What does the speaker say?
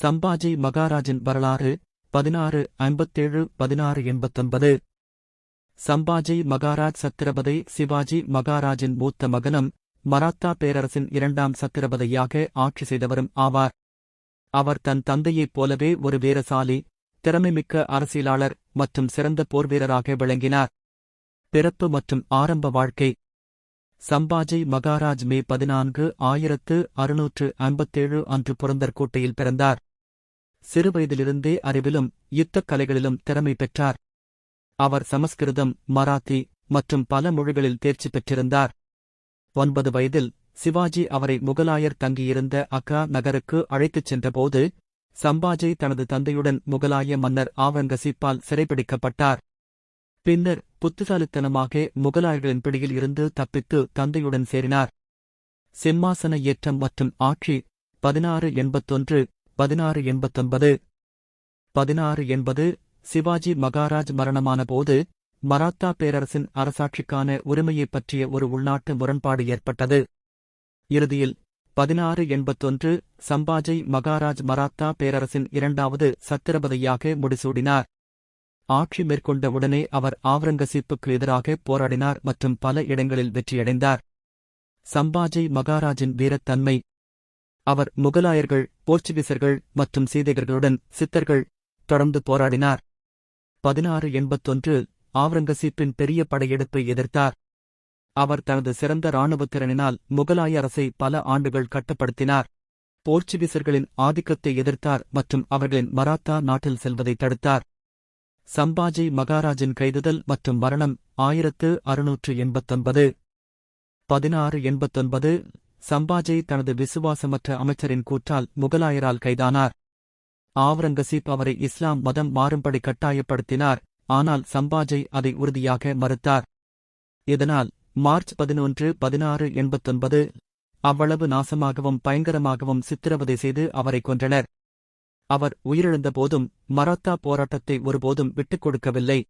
சம்பாஜி மகாராஜின் வரலாறு பதினாறு ஐம்பத்தேழு பதினாறு எண்பத்தொன்பது. சம்பாஜி மகாராஜ் சத்திரபதி சிவாஜி மகாராஜின் மூத்த மகனும் மராத்தா பேரரசின் இரண்டாம் சத்திரபதியாக ஆட்சி செய்தவரும் ஆவார். அவர் தன் தந்தையைப் போலவே ஒரு வீரசாலி திறமைமிக்க அரசியலாளர் மற்றும் சிறந்த போர்வீரராக விளங்கினார். பிறப்பு மற்றும் ஆரம்ப வாழ்க்கை. சம்பாஜி மகாராஜ் மே பதினான்கு ஆயிரத்து அறுநூற்று ஐம்பத்தேழு அன்று புரந்தர்கோட்டையில் பிறந்தார். சிறுவயதிலிருந்தே அறிவிலும் யுத்தக் கலைகளிலும் திறமை பெற்றார். அவர் சமஸ்கிருதம் மராத்தி மற்றும் பல மொழிகளில் தேர்ச்சி பெற்றிருந்தார். ஒன்பது வயதில் சிவாஜி அவரை முகலாயர் தங்கியிருந்த அக்ரா நகருக்கு அழைத்துச் சென்றபோது சம்பாஜி தனது தந்தையுடன் முகலாய மன்னர் ஆவங்கசீப்பால் சிறைபிடிக்கப்பட்டார். பின்னர் புத்திசாலித்தனமாக முகலாயர்களின் பிடியில் இருந்து தப்பித்து தந்தையுடன் சேரினார். சிம்மாசன ஏற்றம் மற்றும் ஆட்சி பதினாறு எண்பத்தொன்று பதினாறு எண்பத்தொன்பது. பதினாறு என்பது சிவாஜி மகாராஜ் மரணமான போது மராத்தா பேரரசின் அரசாட்சிக்கான உரிமையைப் பற்றிய ஒரு உள்நாட்டு முரண்பாடு ஏற்பட்டது. இறுதியில் பதினாறு எண்பத்தொன்று சம்பாஜி மகாராஜ் மராத்தா பேரரசின் இரண்டாவது சத்திரபதியாக முடிசூடினார். ஆட்சி மேற்கொண்ட உடனே அவர் ஆவரங்கசீப்புக்கு எதிராக போராடினார் மற்றும் பல இடங்களில் வெற்றியடைந்தார். சம்பாஜி மகாராஜின் வீரத்தன்மை அவர் முகலாயர்கள் போர்ச்சுகீசர்கள் மற்றும் சீதைகர்களுடன் சித்தர்கள் தொடர்ந்து போராடினார். பதினாறு எண்பத்தொன்று ஆவரங்கசீப்பின் பெரிய படையெடுப்பை எதிர்த்தார். அவர் தனது சிறந்த இராணுவத் திறனினால் முகலாய அரசை பல ஆண்டுகள் கட்டுப்படுத்தினார். போர்ச்சுகீசர்களின் ஆதிக்கத்தை எதிர்த்தார் மற்றும் அவர்களின் மராத்தா நாட்டில் செல்வதை தடுத்தார். சம்பாஜி மகாராஜின் கைதுதல் மற்றும் மரணம் ஆயிரத்து அறுநூற்று எண்பத்தொன்பது. பதினாறு எண்பத்தொன்பது சம்பாஜி தனது விசுவாசமற்ற அமைச்சரின் கூற்றால் முகலாயரால் கைதானார். ஆவரங்கசீப் அவரை இஸ்லாம் மதம் மாறும்படி கட்டாயப்படுத்தினார் ஆனால் சம்பாஜை அதை உறுதியாக மறுத்தார். இதனால் மார்ச் பதினொன்று பதினாறு எண்பத்தொன்பது அவ்வளவு நாசமாகவும் பயங்கரமாகவும் சித்திரவதை செய்து அவரை கொன்றனர். அவர் உயிரிழந்தபோதும் மராத்தா போராட்டத்தை ஒருபோதும் விட்டுக் கொடுக்கவில்லை.